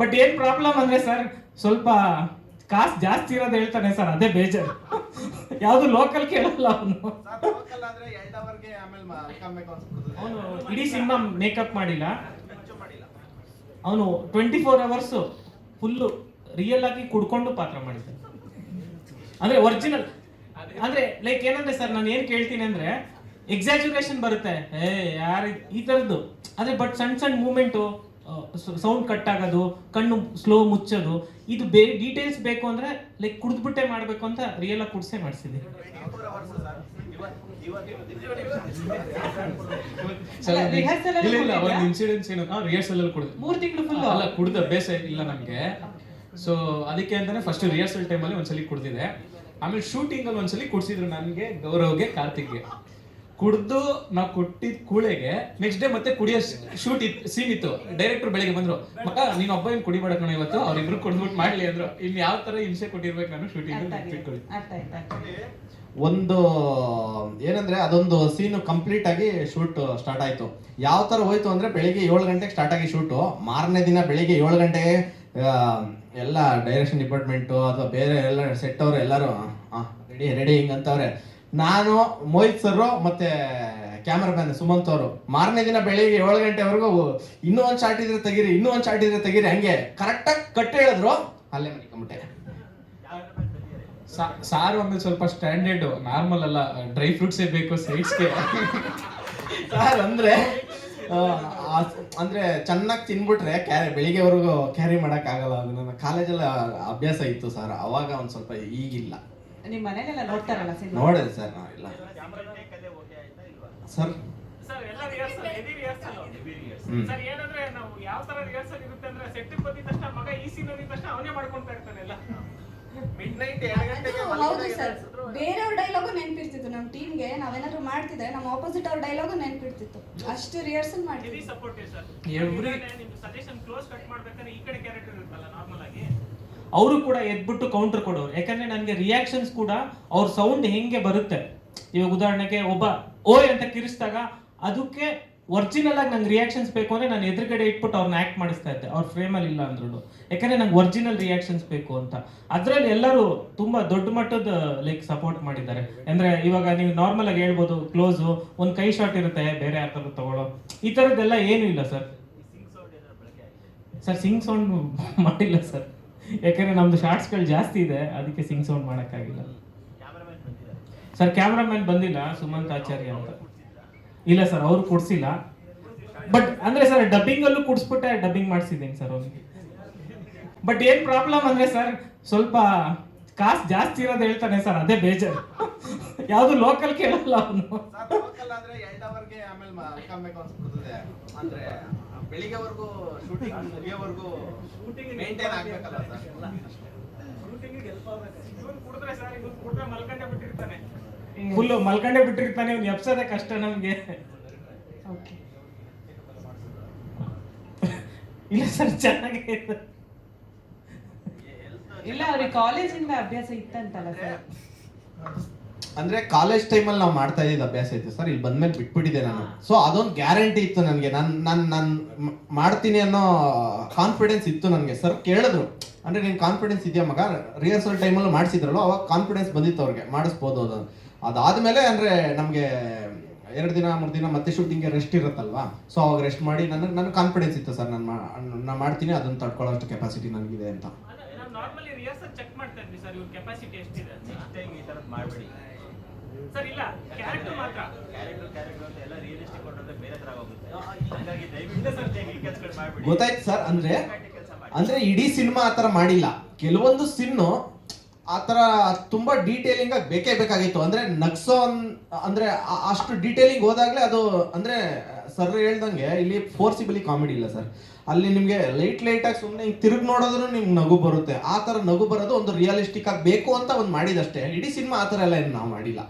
But ಏನ್ problem ಅಂದ್ರೆ sir ಸ್ವಲ್ಪ ಕಾಸ್ಟ್ ಜಾಸ್ತಿ ಇರೋದು ಹೇಳ್ತಾನೆ ಸರ್ ಅದೇ ಬೇಜಾರು. ಯಾವ್ದು ಲೋಕಲ್ ಕೇಳಲ್ಲ ಅವನು. ಇಡೀ ಸಿನಿಮಾ ಮೇಕಪ್ ಮಾಡಿಲ್ಲ. ಅವನು twenty four hours full real ಆಗಿ ಕುಡ್ಕೊಂಡು ಪಾತ್ರ ಮಾಡಿದ್ದಾನೆ ಅಂದ್ರೆ ಒರಿಜಿನಲ್ ಅಂದ್ರೆ ಲೈಕ್ ಏನಂದ್ರೆ ಸರ್ ನಾನು ಏನ್ ಕೇಳ್ತೀನಿ ಅಂದ್ರೆ ಎಕ್ಸಾಜುರೇಷನ್ ಬರುತ್ತೆ. ಏ ಯಾರ ಈ ತರದ್ದು. ಅಂದ್ರೆ ಬಟ್ ಸಣ್ಣ ಸಣ್ಣ ಮೂಮೆಂಟು ಸೌಂಡ್ ಕಟ್ ಆಗೋದು ಕಣ್ಣು ಸ್ಲೋ ಮುಚ್ಚೋದು ಇದು ಬೇ ಡೀಟೇಲ್ಸ್ ಬೇಕು ಅಂದ್ರೆ ಲೈಕ್ ಕುಡಿದ್ಬಿಟ್ಟೆ ಮಾಡ್ಬೇಕು ಅಂತ ರಿಯಲ್ ಆಗಿ ಕುಡ್ಸೇ ಮಾಡಿಸಿದೆ ಸರ್, ಅಲ್ಲ, rehearsal ಅಲ್ಲಿ ಇಲ್ಲ ಇಲ್ಲ ಕೊಟ್ಟಿದ್ರಾ? ಒಂದು ಇನ್ಸಿಡೆನ್ಸ್ ಏನು ರಿಹರ್ಸಲ್ ಅಲ್ಲಿ ಕುಡಿದು. ಮೂರ್ ತಿಂಗಳು ಫುಲ್ ಅಲ್ಲ ಕುಡ್ದ ಅಭ್ಯಾಸ ಇಲ್ಲ ನಮ್ಗೆ. ಸೊ ಅದಕ್ಕೆ ಅಂತಾನೆ ಫಸ್ಟ್ ರಿಹರ್ಸಲ್ ಟೈಮಲ್ಲಿ ಒಂದ್ಸಲಿ ಕುಡ್ದಿದೆ. ಆಮೇಲೆ ಶೂಟಿಂಗ್ ಅಲ್ಲಿ ಒಂದ್ಸಲಿ ಕುಡ್ಸಿದ್ರು ನನ್ಗೆ ಗೌರವ್ಗೆ ಕಾರ್ತಿಕ್ಗೆ. ಕುಡ್ದು ನಾವು ಕೊಟ್ಟಿದ್ ಕೂಳೆಗೆ ನೆಕ್ಸ್ಟ್ ಡೇ ಮತ್ತೆ ಕುಡಿಯೋ ಶೂಟ್ ಸೀನ್ ಇತ್ತು. ಡೈರೆಕ್ಟರ್ ಬೆಳಿಗ್ಗೆ ಬಂದ್ರು ಮಕ್ಕ ನೀನ್ ಒಬ್ಬ ಏನ್ ಕುಡಿ ಕಣ ಇವತ್ತು? ಅವ್ರಿಬ್ರು ಕುಡ್ದ್ಬಿಟ್ಟು ಮಾಡ್ಲಿ ಅಂದ್ರು. ಇನ್ ಯಾವ ತರ ಹಿಂಸೆ ಕೊಟ್ಟಿರ್ಬೇಕು ನಾನು ಶೂಟಿಂಗ್. ಒಂದು ಏನಂದ್ರೆ ಅದೊಂದು ಸೀನ್ ಕಂಪ್ಲೀಟ್ ಆಗಿ ಶೂಟ್ ಸ್ಟಾರ್ಟ್ ಆಯ್ತು. ಯಾವ ತರ ಹೋಯ್ತು ಅಂದ್ರೆ ಬೆಳಿಗ್ಗೆ ಏಳು ಗಂಟೆಗೆ ಸ್ಟಾರ್ಟ್ ಆಗಿ ಶೂಟು ಮಾರನೇ ದಿನ ಬೆಳಿಗ್ಗೆ ಏಳು ಗಂಟೆಗೆ ಎಲ್ಲ ಡೈರೆಕ್ಷನ್ ಡಿಪಾರ್ಟ್ಮೆಂಟು ಅಥವಾ ಬೇರೆ ಎಲ್ಲ ಸೆಟ್ ಅವರು ಎಲ್ಲರೂ ರೆಡಿ ರೆಡಿ ಹಿಂಗ್ ಅಂತವ್ರೆ ನಾನು, ಮೋಹಿತ್ ಸರ್ ಮತ್ತೆ ಕ್ಯಾಮ್ರಾ ಮ್ಯಾನ್ ಸುಮಂತ್ ಅವರು. ಮಾರನೇ ದಿನ ಬೆಳಿಗ್ಗೆ ಏಳು ಗಂಟೆವರೆಗೂ ಇನ್ನೂ ಒಂದು ಶಾರ್ಟ್ ಇದ್ರೆ ತೆಗೀರಿ, ಇನ್ನೂ ಒಂದು ಶಾರ್ಟ್ ಇದ್ರೆ ತೆಗೀರಿ. ಹಂಗೆ ಕರೆಕ್ಟಾಗಿ ಕಟ್ ಹೇಳಿದ್ರು. ಅಲ್ಲೇ ಮನಿಕೊಂಬಿಟ್ಟೆ ಸಾರು ಒಂದು ಸ್ವಲ್ಪ ಸ್ಟ್ಯಾಂಡರ್ಡ್ ನಾರ್ಮಲ್ ಅಲ್ಲ. ಡ್ರೈ ಫ್ರೂಟ್ಸೇ ಬೇಕು ಸೈಡ್ಸ್ಗೆ ಸಾರ್ ಅಂದ್ರೆ ಅಂದ್ರೆ ಚೆನ್ನಾಗಿ ತಿನ್ಬಿಟ್ರೆ ಕ್ಯಾರಿ ಬೆಳಿಗ್ಗೆವರೆಗೂ ಕ್ಯಾರಿ ಮಾಡೋಕ್ಕಾಗಲ್ಲ. ಅದು ನನ್ನ ಕಾಲೇಜಲ್ಲಿ ಅಭ್ಯಾಸ ಇತ್ತು ಸರ್. ಅವಾಗ ಒಂದು ಸ್ವಲ್ಪ ಈಗಿಲ್ಲ. ನಿಮ್ ಮನೇಲೆಲ್ಲ ನೋಡ್ತಾರಲ್ಲ ಸಿನಿಮಾ? ನೋಡಿದೆ ಸರ್ ನಾವಿಲ್ಲ ಸರ್. ಸರ್ ಎಲ್ಲ ರಿಹರ್ಸಲ್ ಹೆವಿ ರಿಹರ್ಸಲ್ ಹ್ಮ್. ಸರ್ ಏನಂದ್ರೆ ನಾವು ಯಾವ ತರ ರಿಹರ್ಸಲ್ ಇರುತ್ತೆ ಅಂದ್ರೆ ಸೆಟ್ ಬಂದಿದ ತಕ್ಷಣ ಮಗ ಈ ಸೀನ್ ಅಂದಿದ ತಕ್ಷಣ ಅವನೇ ಮಾಡ್ಕೊಂತಾ ಇರ್ತಾನೆ ಎಲ್ಲ. ಮಿಡ್ ನೈಟ್ ಎರಡು ಗಂಟೆಗೆ ಅದು ಹೌದು ಸರ್. ಬೇರೆಯವ್ರ ಡೈಲಾಗು ನೆನ್ಪಿರ್ತಿತ್ತು. ನಮ್ಮ ಟೀಮ್ಗೆ ನಾವೇನಾದ್ರು ಮಾಡ್ತಿದ್ರೆ ನಮ್ಮ ಆಪೋಸಿಟ್ ಅವ್ರ ಡೈಲಾಗು ನೆನ್ಪಿರ್ತಿತ್ತು. ಅಷ್ಟು rehearsal heavy support supportive sir Every- ನಿಮ್ ಸಜೆಷನ್ ಕ್ಲೋಸ್ ಕಟ್ ಮಾಡ್ಬೇಕಾದ್ರೆ ಈ ಕಡೆ ಕ್ಯಾರೆಕ್ಟರ್ ಇರುತ್ತಲ್ಲ ನಾರ್ಮಲ್ ಆಗಿ. ಅವರು ಕೂಡ ಎದ್ಬಿಟ್ಟು ಕೌಂಟರ್ ಕೊಡೋರು. ಯಾಕಂದ್ರೆ ನನಗೆ ರಿಯಾಕ್ಷನ್ಸ್ ಕೂಡ ಅವ್ರ ಸೌಂಡ್ ಹೆಂಗೆ ಬರುತ್ತೆ. ಇವಾಗ ಉದಾಹರಣೆಗೆ ಒಬ್ಬ ಓಯ್ ಅಂತ ಕಿರಿಸಿದಾಗ ಅದಕ್ಕೆ ಒರಿಜಿನಲ್ ಆಗಿ ನಂಗೆ ರಿಯಾಕ್ಷನ್ಸ್ ಬೇಕು ಅಂದ್ರೆ ನಾನು ಎದುರುಗಡೆ ಇಟ್ಬಿಟ್ಟು ಅವ್ರನ್ನ ಆಕ್ಟ್ ಮಾಡಿಸ್ತಾ ಇದ್ದೆ. ಅವ್ರ ಫ್ರೇಮಲ್ಲಿ ಇಲ್ಲ ಅಂದ್ರೂ ಯಾಕಂದ್ರೆ ನಂಗೆ ಒರಿಜಿನಲ್ ರಿಯಾಕ್ಷನ್ಸ್ ಬೇಕು ಅಂತ. ಅದರಲ್ಲಿ ಎಲ್ಲರೂ ತುಂಬಾ ದೊಡ್ಡ ಮಟ್ಟದ ಲೈಕ್ ಸಪೋರ್ಟ್ ಮಾಡಿದ್ದಾರೆ. ಅಂದ್ರೆ ಇವಾಗ ನೀವು ನಾರ್ಮಲ್ ಆಗಿ ಹೇಳ್ಬೋದು ಕ್ಲೋಸ್ ಒಂದು ಕೈ ಶಾಟ್ ಇರುತ್ತೆ ಬೇರೆ ಯಾರು ತಗೊಳ್ಳೋ. ಈ ತರದ್ದೆಲ್ಲ ಏನು ಇಲ್ಲ ಸರ್ ಸರ್ ಸಿಂಗ್ ಸೌಂಡ್ ಮಾಡಿಲ್ಲ ಸರ್ ಯಾಕಂದ್ರೆ ನಮ್ದು ಶಾರ್ಟ್ಸ್ಗಳು ಜಾಸ್ತಿ ಇದೆ ಅದಕ್ಕೆ ಸಿಂಗ್ ಸೌಂಡ್ ಮಾಡೋಕ್ಕಾಗಿಲ್ಲ. ಸರ್ ಕ್ಯಾಮ್ರಾಮನ್ ಬಂದಿಲ್ಲ ಸುಮಂತ್ ಆಚಾರ್ಯ ಅಂತ. ಇಲ್ಲ ಸರ್ ಅವ್ರು ಕೊಡ್ಸಿಲ್ಲ. ಬಟ್ ಅಂದ್ರೆ ಸರ್ ಡಬ್ಬಿಂಗ್ ಅಲ್ಲೂ ಕುಡ್ಸ್ಬಿಟ್ಟೆ ಡಬ್ಬಿಂಗ್ ಮಾಡಿಸಿದ್ದೀನಿ ಸರ್ ಅವ್ರಿಗೆ ಬಟ್ ಏನ್ ಪ್ರಾಬ್ಲಮ್ ಅಂದ್ರೆ ಸರ್ ಸ್ವಲ್ಪ ಕಾಸ್ ಜಾಸ್ತಿ ಇರೋದು ಹೇಳ್ತಾನೆ ಸರ್ ಅದೇ ಬೇಜಾರು. ಯಾವ್ದು ಲೋಕಲ್ ಕೇಳಲ್ಲ ಅವನು. ಸರ್ ಶೂಟಿಂಗ್ ಅಂದ್ರೆ ಶೂಟಿಂಗ್ ಮೇಂಟೈನ್ ಆಗ್ಬೇಕಲ್ಲ ಬೆಳಿಗ್ಗೆವರೆಗೂ ಶೂಟಿಂಗ್ ಹೆಲ್ಪ್ ಮೇಂಟೈನ್ ಇವನು ಕುಡಿದ್ರೆ ಸರ್ ಇವನು ಕುಡಿದ್ರೆ ಮಲ್ಕೊಂಡೇ ಬಿಟ್ಟಿರ್ತಾನೆ. ಫುಲ್ ಮಲ್ಕಂಡೆ ಬಿಟ್ಟಿರ್ತಾನೆ ಇವ್ನು ಎಪ್ಸೋದೇ ಕಷ್ಟ ನಮಗೆ. ಓಕೆ ಇಲ್ಲ ಸರ್ ಚೆನ್ನಾಗಿದೆ ಇಲ್ಲ ಅವ್ರಿಗೆ ಕಾಲೇಜಿಂದ ಅಭ್ಯಾಸ ಇತ್ತಂತಲ್ಲ ಸರ್. ಅಂದ್ರೆ ಕಾಲೇಜ್ ಟೈಮಲ್ಲಿ ನಾವು ಮಾಡ್ತಾ ಇದ್ದಿದ್ದು ಅಭ್ಯಾಸ ಇತ್ತು. ಸರ್ ಇಲ್ಲಿ ಬಂದ್ಮೇಲೆ ಬಿಟ್ಬಿಟ್ಟಿದೆ ನಾನು. ಸೊ ಅದೊಂದು ಗ್ಯಾರಂಟಿ ಇತ್ತು ನನಗೆ. ನಾನು ನಾನು ನಾನು ಮಾಡ್ತೀನಿ ಅನ್ನೋ ಕಾನ್ಫಿಡೆನ್ಸ್ ಇತ್ತು ನನಗೆ. ಸರ್ ಕೇಳಿದ್ರು. ಅಂದ್ರೆ ನಿನ್ ಕಾನ್ಫಿಡೆನ್ಸ್ ಇದೆಯಾ ಮಗ? ರಿಹರ್ಸಲ್ ಟೈಮಲ್ಲೂ ಮಾಡಿಸಿದ್ರಲ್ಲ ಅವಾಗ ಕಾನ್ಫಿಡೆನ್ಸ್ ಬಂದಿತ್ತು ಅವ್ರಿಗೆ. ಮಾಡಿಸ್ಬೋದು ಅದು. ಅದಾದ್ಮೇಲೆ ಅಂದ್ರೆ ನಮಗೆ ಎರಡು ದಿನ ಮೂರು ದಿನ ಮತ್ತೆ ಶೂಟಿಂಗ್ಗೆ ರೆಸ್ಟ್ ಇರುತ್ತಲ್ವಾ? ಸೊ ಅವಾಗ ರೆಸ್ಟ್ ಮಾಡಿ ನನಗೆ ನನಗೆ ಕಾನ್ಫಿಡೆನ್ಸ್ ಇತ್ತು ಸರ್ ನಾನು ನಾನು ಮಾಡ್ತೀನಿ ಅದನ್ನ ತಡ್ಕೊಳ್ಳೋ ಅಷ್ಟು ಕೆಪಾಸಿಟಿ ನನಗಿದೆ ಅಂತ. ನಾನು ನಾರ್ಮಲಿ ರಿಹರ್ಸಲ್ ಚೆಕ್ ಮಾಡ್ತಾ ಇದ್ವಿ ಸರ್ ಇವ್ರ ಕೆಪಾಸಿಟಿ ಎಷ್ಟಿದೆ? ನೆಕ್ಸ್ಟ್ ಟೈಮ್ ಈ ಥರದ್ದು ಮಾಡಬೇಡಿ. ಸರ್ ಇಲ್ಲ ಕ್ಯಾರೆಕ್ಟರ್ ಮಾತ್ರ. ಕ್ಯಾರೆಕ್ಟರ್ ಕ್ಯಾರೆಕ್ಟರ್ ಅಂತ ಎಲ್ಲ ರಿಯಲಿಸ್ಟಿಕ್ ಕೊಟ್ಟರೆ ಬೇರೆ ತರ ಹೋಗುತ್ತೆ ಹಾಗಾಗಿ ದಯವಿಟ್ಟು ಸ್ವಲ್ಪ ಈ ಕೆಲಸಗಳು ಮಾಡಬೇಡಿ. ಗೊತ್ತಾಯ್ತು ಸರ್ ಅಂದ್ರೆ ಅಂದ್ರೆ ಇಡೀ ಸಿನಿಮಾ ಆತರ ಮಾಡಿಲ್ಲ. ಕೆಲವೊಂದು ಸಿನ್ನು ಆತರ ತುಂಬಾ ಡೀಟೇಲಿಂಗ್ ಆಗಿ ಬೇಕೇ ಬೇಕಾಗಿತ್ತು. ಅಂದ್ರೆ ನಕ್ಸೋ ಅಂದ್ರೆ ಅಷ್ಟು ಡೀಟೇಲಿಂಗ್ ಹೋದಾಗ್ಲೇ ಅದು ಅಂದ್ರೆ ಸರ್ ಹೇಳ್ದಂಗೆ ಇಲ್ಲಿ ಫೋರ್ಸಿಬಲಿ ಕಾಮಿಡಿ ಇಲ್ಲ ಸರ್. ಅಲ್ಲಿ ನಿಮ್ಗೆ ಲೈಟ್ ಲೈಟ್ ಆಗಿ ಸುಮ್ಮನೆ ಹಿಂಗೆ ತಿರುಗಿ ನೋಡಿದ್ರು ನಿಮ್ಗೆ ನಗು ಬರುತ್ತೆ. ಆ ತರ ನಗು ಬರೋದು ಒಂದು ರಿಯಲಿಸ್ಟಿಕ್ ಆಗಿ ಬೇಕು ಅಂತ ಒಂದು ಮಾಡಿದಷ್ಟೇ. ಇಡೀ ಸಿನಿಮಾ ಆ ಥರ ಎಲ್ಲ ಏನು ನಾವು ಮಾಡಿಲ್ಲ.